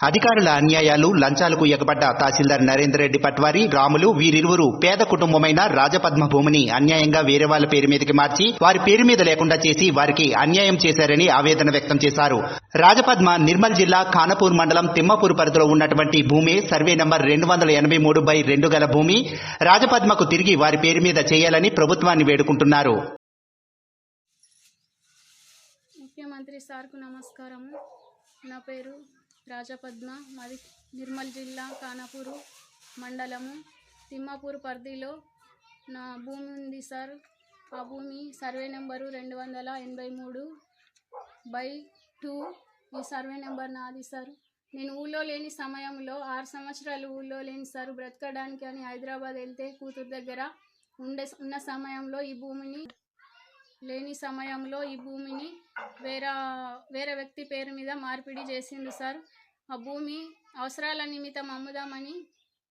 అధికారుల అన్యాయాలు లంచాలకు ఎగబడ్డ తహసీల్దార్ నరేందర్ రెడ్డి పట్వారి రాములు వీరిరువురు పేద కుటుంబమైన రాజపద్మ భూమిని అన్యాయంగా వేరే వాళ్ళ పేరు మీదకి మార్చి వారి పేరు మీద లేకుండా చేసి వారికి అన్యాయం చేశారని ఆవేదన వ్యక్తం చేశారు. రాజపద్మ నిర్మల్ జిల్లా ఖానపూర్ మండలం తిమ్మపూర్ పరిధిలో ఉన్నటువంటి భూమి సర్వే నంబర్ రెండు వందల ఎనభై మూడు బై రెండు గల భూమి రాజపద్మకు తిరిగి వారి పేరు మీద చేయాలని ప్రభుత్వాన్ని వేడుకుంటున్నారు. ముఖ్యమంత్రి సార్కు నమస్కారము. నా పేరు రాజపద్మ మాది నిర్మల్ జిల్లా కానాపూరు మండలము తిమ్మాపూర్ పరిధిలో నా భూమి ఉంది సార్. ఆ భూమి సర్వే నెంబరు రెండు వందల ఎనభై మూడు బై టూ. ఈ సర్వే నెంబర్ నాది సార్. నేను ఊళ్ళో లేని సమయంలో ఆరు సంవత్సరాలు ఊళ్ళో లేని సార్ బ్రతకడానికి అని హైదరాబాద్ వెళ్తే కూతురు దగ్గర ఉండే ఉన్న సమయంలో ఈ భూమిని లేని సమయంలో ఈ భూమిని వేరే వేరే వ్యక్తి పేరు మీద మార్పిడి చేసిండు సార్. ఆ భూమి అవసరాల నిమిత్తం అమ్ముదామని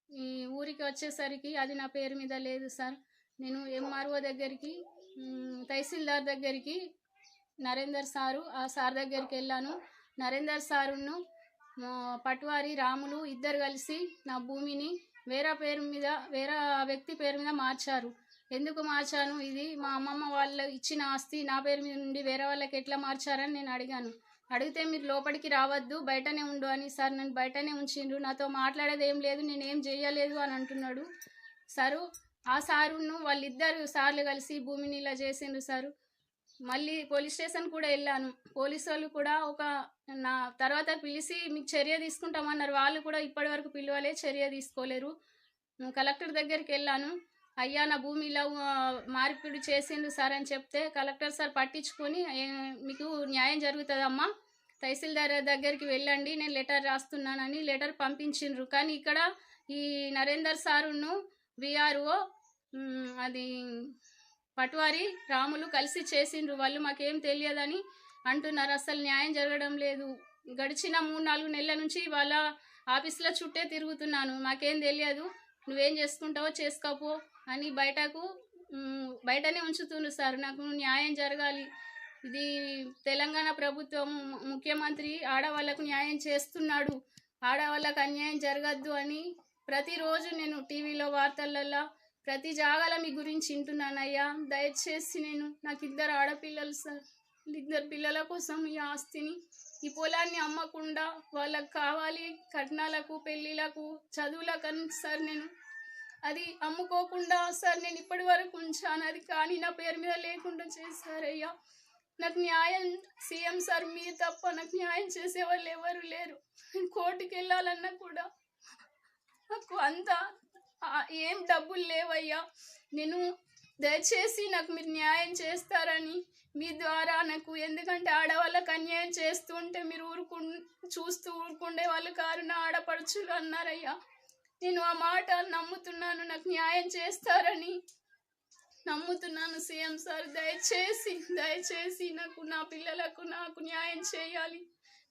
ఈ ఊరికి వచ్చేసరికి అది నా పేరు మీద లేదు సార్. నేను ఎంఆర్ఓ దగ్గరికి తహసీల్దార్ దగ్గరికి నరేందర్ సారు ఆ సార్ దగ్గరికి వెళ్ళాను. నరేందర్ సారును పట్వారి రాములు ఇద్దరు కలిసి నా భూమిని వేరే పేరు మీద వేరే వ్యక్తి పేరు మీద మార్చారు. ఎందుకు మార్చాను? ఇది మా అమ్మమ్మ వాళ్ళు ఇచ్చిన ఆస్తి నా పేరు మీద నుండి వేరే వాళ్ళకి ఎట్లా మార్చారని నేను అడిగాను. అడిగితే మీరు లోపలికి రావద్దు బయటనే ఉండు అని. సార్ నన్ను బయటనే ఉంచిండ్రు. నాతో మాట్లాడేది ఏం లేదు నేనేం చేయలేదు అని అంటున్నాడు సారు. ఆ సారును వాళ్ళిద్దరు సార్లు కలిసి భూమిని ఇలా చేసిండ్రు సారు. మళ్ళీ పోలీస్ స్టేషన్ కూడా వెళ్ళాను. పోలీసు వాళ్ళు కూడా ఒక నా తర్వాత పిలిచి మీకు చర్య తీసుకుంటామన్నారు. వాళ్ళు కూడా ఇప్పటి వరకు పిలవలే చర్య తీసుకోలేరు. కలెక్టర్ దగ్గరికి వెళ్ళాను. అయ్యా నా భూమి ఇలా మార్పిడి చేసిండు సార్ అని చెప్తే కలెక్టర్ సార్ పట్టించుకొని మీకు న్యాయం జరుగుతుందమ్మా. తహసీల్దార్ దగ్గరికి వెళ్ళండి నేను లెటర్ రాస్తున్నానని లెటర్ పంపించిండ్రు. కానీ ఇక్కడ ఈ నరేందర్ సారును విఆర్ఓ అది పట్వారి రాములు కలిసి చేసిండ్రు. వాళ్ళు మాకేం తెలియదని అంటున్నారు. అసలు న్యాయం జరగడం లేదు. గడిచిన మూడు నాలుగు నెలల నుంచి వాళ్ళ ఆఫీస్లో చుట్టే తిరుగుతున్నాను. మాకేం తెలియదు. నువ్వేం చేసుకుంటావో చేసుకోపో. అని బయటకు బయటనే ఉంచుతుండ్రు సార్. నాకు న్యాయం జరగాలి. ఇది తెలంగాణ ప్రభుత్వం ముఖ్యమంత్రి ఆడవాళ్ళకు న్యాయం చేస్తున్నాడు. ఆడవాళ్ళకు అన్యాయం జరగద్దు అని ప్రతిరోజు నేను టీవీలో వార్తలలో ప్రతి జాగాల మీ గురించి వింటున్నానయ్యా. దయచేసి నేను నాకు ఇద్దరు ఆడపిల్లలు సార్. ఇద్దరు పిల్లల కోసం ఈ ఆస్తిని ఈ పొలాన్ని అమ్మకుండా వాళ్ళకి కావాలి. కట్నాలకు పెళ్ళిళ్ళకు చదువులకు సార్ నేను అది అమ్ముకోకుండా సార్ నేను ఇప్పటి వరకు ఉంచాను. అది కానీ నా పేరు మీద లేకుండా చేశారయ్యా. నాకు న్యాయం సీఎం సార్ మీరు తప్ప నాకు న్యాయం చేసే వాళ్ళు ఎవరు లేరు. నేను కోర్టుకి వెళ్ళాలన్నా కూడా నాకు అంత ఏం డబ్బులు లేవయ్యా. నేను దయచేసి నాకు మీరు న్యాయం చేస్తారని మీ ద్వారా నాకు ఎందుకంటే ఆడవాళ్ళకి అన్యాయం చేస్తుంటే మీరు ఊరుకు చూస్తూ ఊరుకుండే వాళ్ళు కారు నా ఆడపడుచులు అన్నారయ్యా. నేను ఆ మాట నమ్ముతున్నాను నాకు న్యాయం చేస్తారని. నమ్ముతున్నాను సీఎం సార్ దయచేసి దయచేసి నాకు నా పిల్లలకు నాకు న్యాయం చేయాలి.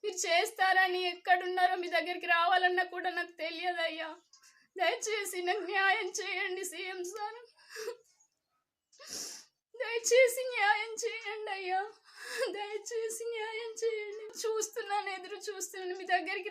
మీరు చేస్తారని ఎక్కడున్నారో మీ దగ్గరికి రావాలన్నా కూడా నాకు తెలియదయ్యా. దయచేసి నాకు న్యాయం చేయండి సీఎం సార్. దయచేసి న్యాయం చేయండి అయ్యా. దయచేసి న్యాయం చేయండి. చూస్తున్నాను ఎదురు చూస్తున్నాను మీ దగ్గరికి రా